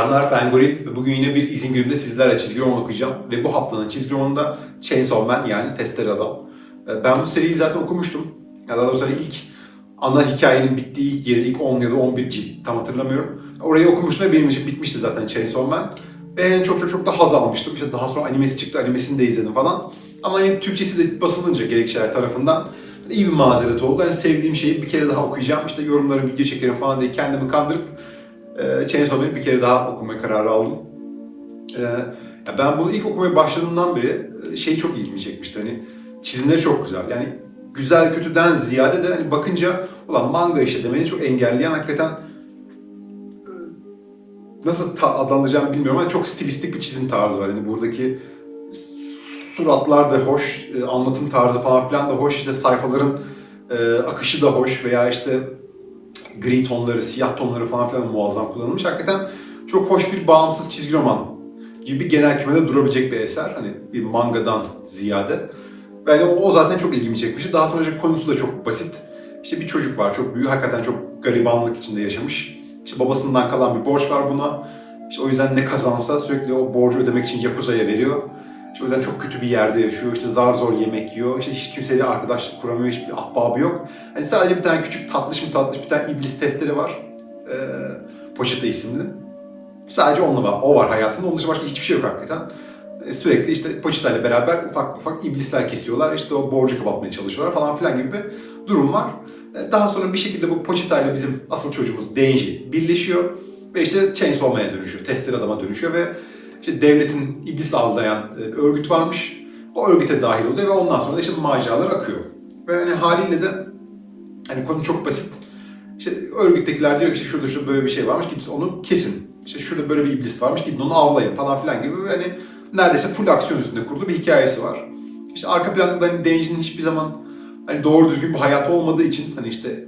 Selamlar ben Goril ve bugün yine bir izin günümde sizlerle çizgi roman okuyacağım. Ve bu haftanın çizgi romanında Chainsaw Man yani Testere Adam. Ee, Ben bu seriyi zaten okumuştum. Ya daha doğrusu hani ilk ana hikayenin bittiği ilk yeri, ilk 10 ya da 11 cilt tam hatırlamıyorum. Orayı okumuştum ve benim için bitmişti zaten Chainsaw Man. Ve yani çok çok çok da haz almıştım. İşte daha sonra animesi çıktı, animesini de izledim falan. Ama hani Türkçesi de basılınca gerekçeler tarafından iyi bir mazeret oldu. Yani sevdiğim şeyi bir kere daha okuyacağım. İşte yorumları video çekerim falan diye kendimi kandırıp e, Chainsaw Man'i bir kere daha okumaya kararı aldım. E, ben bunu ilk okumaya başladığımdan beri e, şey çok ilgimi çekmişti. Hani çizimleri çok güzel. Yani güzel kötüden ziyade de hani bakınca ulan manga işte demeni çok engelleyen hakikaten e, nasıl adlandıracağımı bilmiyorum ama çok stilistik bir çizim tarzı var. Yani buradaki suratlar da hoş, e, anlatım tarzı falan filan da hoş, işte sayfaların akışı da hoş veya işte gri tonları, siyah tonları falan filan muazzam kullanılmış. Hakikaten çok hoş bir bağımsız çizgi roman gibi genel kümede durabilecek bir eser. Hani bir mangadan ziyade. Ve hani o zaten çok ilgimi çekmişti. Daha sonra konusu da çok basit. İşte bir çocuk var, çok büyük, hakikaten çok garibanlık içinde yaşamış. İşte babasından kalan bir borç var buna. İşte o yüzden ne kazansa sürekli o borcu ödemek için Yakuza'ya veriyor. İşte o yüzden çok kötü bir yerde yaşıyor. İşte zar zor yemek yiyor. İşte hiç kimseyle arkadaşlık kuramıyor. Hiçbir ahbabı yok. Hani sadece bir tane küçük tatlış mı tatlış bir tane iblis testleri var. Ee, Poçeta isimli. Sadece onunla var. O var hayatında. Onun dışında başka hiçbir şey yok hakikaten. Ee, sürekli işte Poçeta ile beraber ufak ufak iblisler kesiyorlar. İşte o borcu kapatmaya çalışıyorlar falan filan gibi bir durum var. Ee, Daha sonra bir şekilde bu Poçeta ile bizim asıl çocuğumuz Denji birleşiyor. Ve işte Chainsaw Man'e dönüşüyor. Testere adama dönüşüyor ve işte devletin iblis avlayan e, örgüt varmış. O örgüte dahil oluyor ve ondan sonra da işte maceralar akıyor. Ve hani haliyle de hani konu çok basit. İşte örgüttekiler diyor ki işte şurada şurada böyle bir şey varmış gidin onu kesin. İşte şurada böyle bir iblis varmış gidin onu avlayın falan filan gibi ve hani neredeyse full aksiyon üstünde kurulu bir hikayesi var. İşte arka planda da hani Denji'nin hiçbir zaman hani doğru düzgün bir hayatı olmadığı için hani işte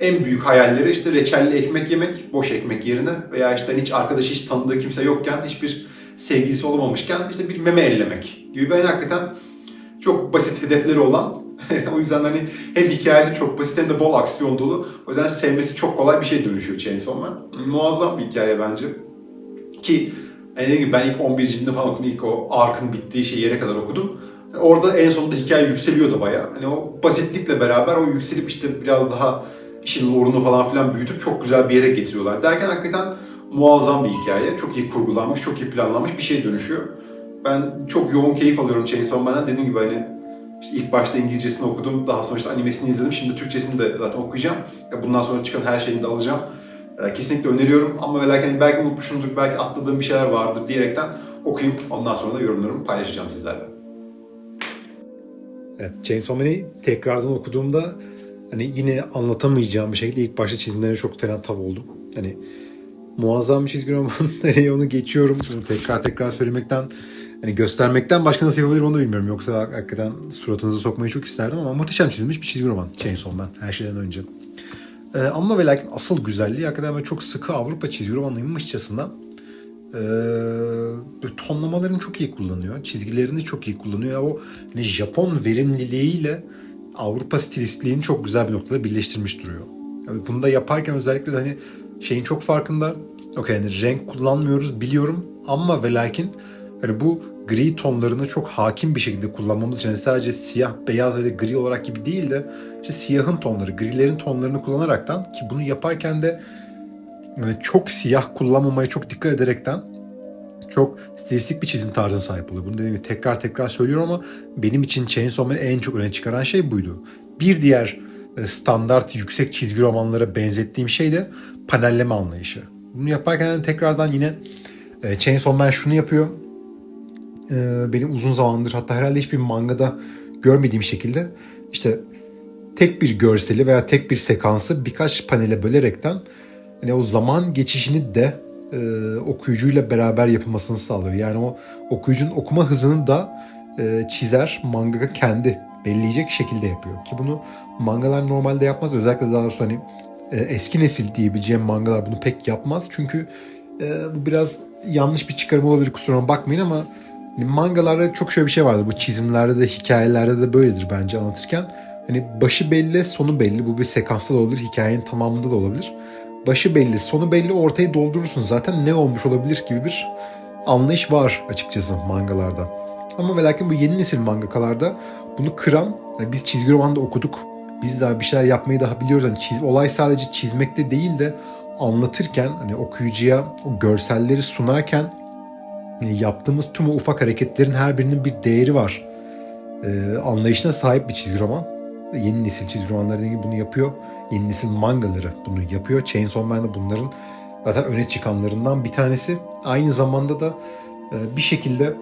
en büyük hayalleri işte reçelli ekmek yemek, boş ekmek yerine veya işte hani hiç arkadaşı hiç tanıdığı kimse yokken, hiçbir sevgilisi olamamışken işte bir meme ellemek gibi ben hakikaten çok basit hedefleri olan o yüzden hani hem hikayesi çok basit hem de bol aksiyon dolu. O yüzden sevmesi çok kolay bir şey dönüşüyor Chainsaw Man. Muazzam bir hikaye bence. Ki hani dediğim gibi ben ilk 11 cildini falan okudum. İlk o arkın bittiği şey yere kadar okudum. Orada en sonunda hikaye yükseliyor da bayağı. Hani o basitlikle beraber o yükselip işte biraz daha işin lore'unu falan filan büyütüp çok güzel bir yere getiriyorlar. Derken hakikaten muazzam bir hikaye. Çok iyi kurgulanmış, çok iyi planlanmış bir şey dönüşüyor. Ben çok yoğun keyif alıyorum Chainsaw Man'den. Dediğim gibi hani işte ilk başta İngilizcesini okudum, daha sonra işte animesini izledim. Şimdi Türkçesini de zaten okuyacağım. Ya Bundan sonra çıkan her şeyini de alacağım. Ee, Kesinlikle öneriyorum ama ve lakin hani belki unutmuşumdur, belki atladığım bir şeyler vardır diyerekten okuyayım. Ondan sonra da yorumlarımı paylaşacağım sizlerle. Evet, Chainsaw Man'i tekrardan okuduğumda hani yine anlatamayacağım bir şekilde ilk başta çizimlerine çok fena tav oldum. Hani muazzam bir çizgi roman. Hani onu geçiyorum. Bunu tekrar tekrar söylemekten hani göstermekten başka nasıl yapabilirim onu bilmiyorum. Yoksa hakikaten suratınıza sokmayı çok isterdim ama muhteşem çizilmiş bir çizgi roman Chainsaw Man her şeyden önce. Ee, ama ve lakin asıl güzelliği hakikaten böyle çok sıkı Avrupa çizgi romanıymışçasına ee, böyle tonlamalarını çok iyi kullanıyor. Çizgilerini çok iyi kullanıyor. O hani Japon verimliliğiyle Avrupa stilistliğini çok güzel bir noktada birleştirmiş duruyor. Yani bunu da yaparken özellikle de hani şeyin çok farkında. Okey yani renk kullanmıyoruz biliyorum ama ve lakin hani bu gri tonlarını çok hakim bir şekilde kullanmamız için hani sadece siyah, beyaz ya da gri olarak gibi değil de işte siyahın tonları, grilerin tonlarını kullanaraktan ki bunu yaparken de yani çok siyah kullanmamaya çok dikkat ederekten çok stilistik bir çizim tarzına sahip oluyor. Bunu dediğim gibi tekrar tekrar söylüyorum ama benim için Chainsaw Man'i en çok öne çıkaran şey buydu. Bir diğer standart yüksek çizgi romanlara benzettiğim şey de panelleme anlayışı. Bunu yaparken tekrardan yine e, Chainsaw Man şunu yapıyor. E, benim uzun zamandır hatta herhalde hiçbir mangada görmediğim şekilde işte tek bir görseli veya tek bir sekansı birkaç panele bölerekten hani o zaman geçişini de e, okuyucuyla beraber yapılmasını sağlıyor. Yani o okuyucunun okuma hızını da e, çizer, mangaka kendi belleyecek şekilde yapıyor. Ki bunu mangalar normalde yapmaz. Özellikle daha doğrusu hani e, eski nesil diyebileceğim mangalar bunu pek yapmaz. Çünkü e, bu biraz yanlış bir çıkarım olabilir kusuruma bakmayın ama hani mangalarda çok şöyle bir şey vardır. Bu çizimlerde de hikayelerde de böyledir bence anlatırken. Hani başı belli, sonu belli. Bu bir sekansta da olabilir, hikayenin tamamında da olabilir. başı belli, sonu belli, ortayı doldurursun. Zaten ne olmuş olabilir gibi bir anlayış var açıkçası mangalarda. Ama ve lakin bu yeni nesil mangakalarda bunu kıran, hani biz çizgi romanda okuduk. Biz daha bir şeyler yapmayı daha biliyoruz. Hani çiz, olay sadece çizmekte değil de anlatırken hani okuyucuya o görselleri sunarken e, yaptığımız tüm o ufak hareketlerin her birinin bir değeri var. Ee, anlayışına sahip bir çizgi roman. Yeni nesil çizgi romanları gibi bunu yapıyor. Yeni nesil mangaları bunu yapıyor. Chainsaw Man de bunların zaten öne çıkanlarından bir tanesi. Aynı zamanda da e, bir şekilde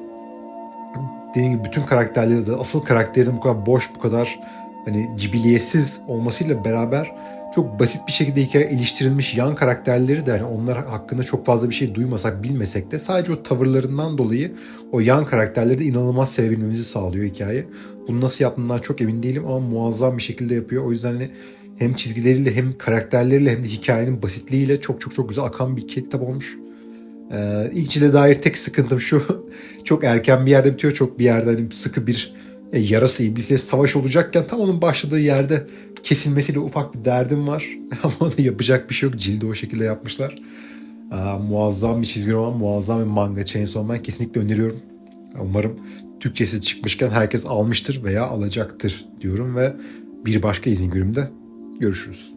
dediğim gibi bütün karakterleri de asıl karakterinin bu kadar boş, bu kadar hani cibiliyetsiz olmasıyla beraber çok basit bir şekilde hikaye iliştirilmiş yan karakterleri de hani onlar hakkında çok fazla bir şey duymasak bilmesek de sadece o tavırlarından dolayı o yan karakterleri de inanılmaz sevebilmemizi sağlıyor hikaye. Bunu nasıl yaptığından çok emin değilim ama muazzam bir şekilde yapıyor. O yüzden hani hem çizgileriyle hem karakterleriyle hem de hikayenin basitliğiyle çok çok çok güzel akan bir kitap olmuş. Ee, dair tek sıkıntım şu. çok erken bir yerde bitiyor. Çok bir yerde hani sıkı bir e, yarası iblisle savaş olacakken tam onun başladığı yerde kesilmesiyle ufak bir derdim var. Ama o da yapacak bir şey yok. Cildi o şekilde yapmışlar. Aa, muazzam bir çizgi roman, muazzam bir manga Chainsaw Man kesinlikle öneriyorum. Umarım Türkçesi çıkmışken herkes almıştır veya alacaktır diyorum ve bir başka izin günümde görüşürüz.